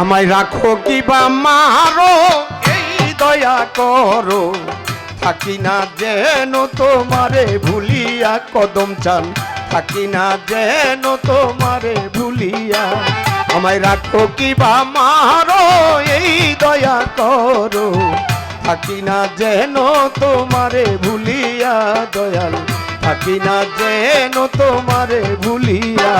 আমায় রাখো কি বা মারো এই দয়া করো। থাকি না যেন তোমারে ভুলিয়া কদম চান থাকি না যেন তোমারে ভুলিয়া। আমায় রাখো কি বা মারো এই দয়া করো। থাকি না যেন তোমারে ভুলিয়া দয়াল। থাকি না যেন তোমারে ভুলিয়া।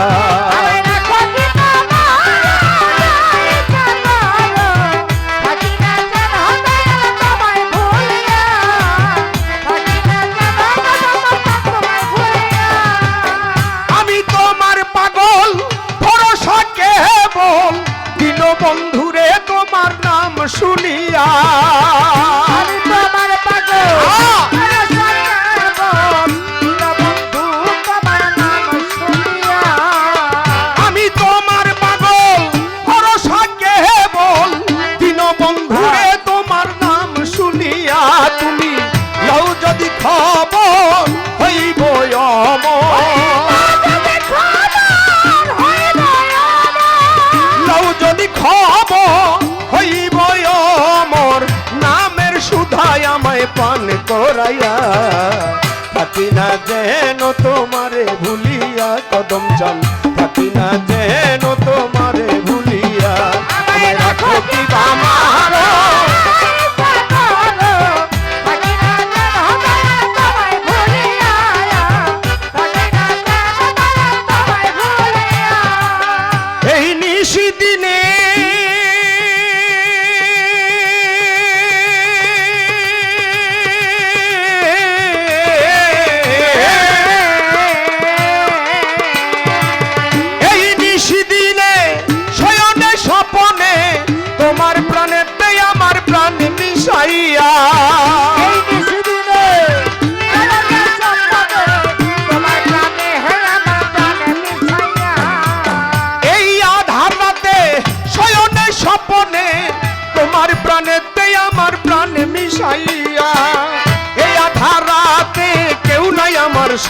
খবর হইব অমর নামের সুধায় আমায় পান করাইয়া। থাকি না যেন তোমারে ভুলিয়া কদম চল। থাকি না যেন তোমারে ভুলিয়া। রাখো কি বামারো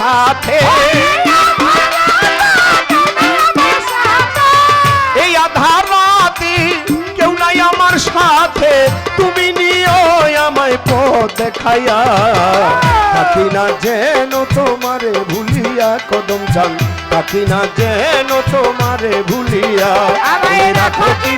সাথে। এই আধার রাতে কেউ নাই আমার সাথে তুমি নিও আমায় পথ দেখাইয়া। থাকি না যেন তোমারে ভুলিয়া কদম চান থাকি না যেন তোমারে ভুলিয়া। রাখো কি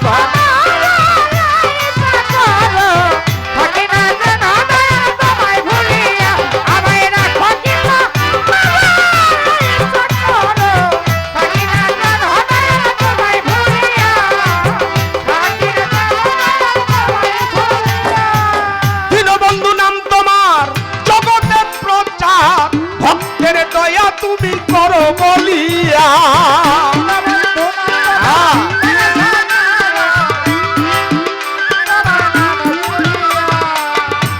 দয়া তুমি করো বলিয়া।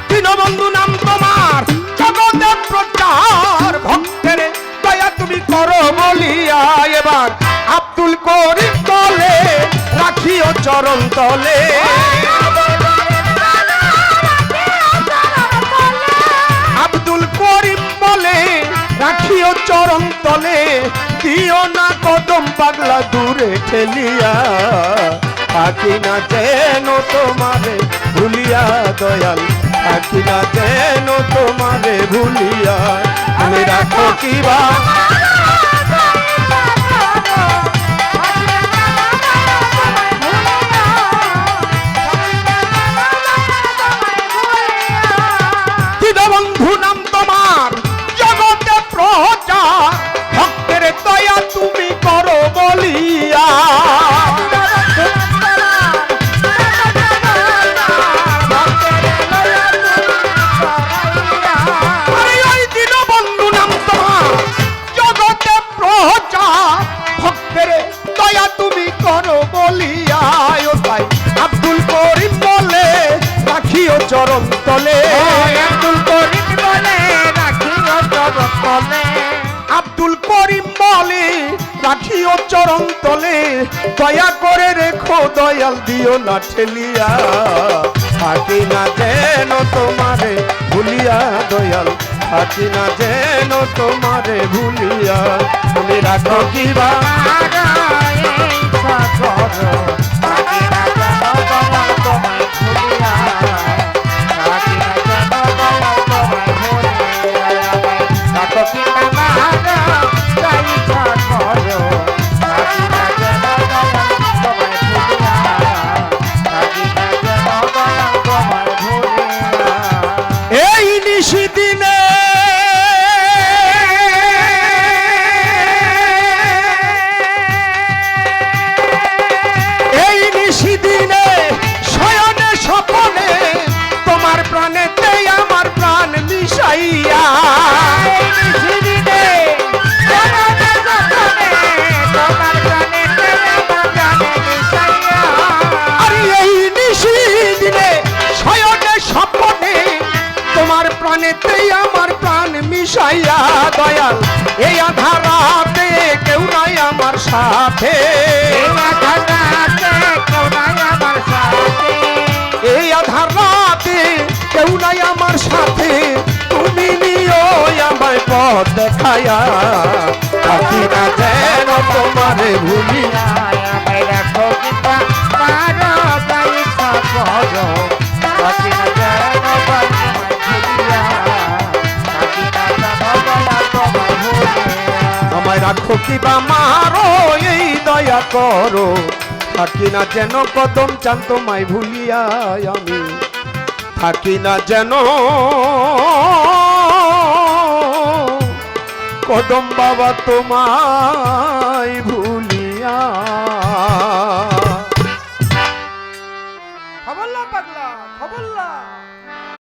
দীনবন্ধু নাম তুমি বলিয়া। আব্দুল করিম তলে রাখিও চরণ তলে। চরণ তলে দিও না কদম পাগলা দূরে ঠেলিয়া। থাকি না যেন তোমারে ভুলিয়া দয়াল থাকি না যেন তোমারে ভুলিয়া। আমি রাখো কিবা চরণ তলে। আব্দুল করিম বলে রাখিও চরণ তলে। আব্দুল করিম বলে রাখিও চরণ তলে। দয়া করে রেখো দয়াল দিও না ঠেলিয়া। থাকি না যেন তোমারে ভুলিয়া দয়াল। থাকি না যেন তোমারে ভুলিয়া। তুমি রাখো কিবা সাথে। এই আধার রাতে কেউ নাই আমার সাথে। তুমি নিও আমায় পথ দেখায়া থাকি না যেন তোমারে ভুলিয়া। আমায় রাখো কিবা মারো, এই দয়া করো। থাকি না যেন কদম চান তোমায় ভুলিয়া আমি। থাকি না যেন কদম বাবা তোমায় ভুলিয়া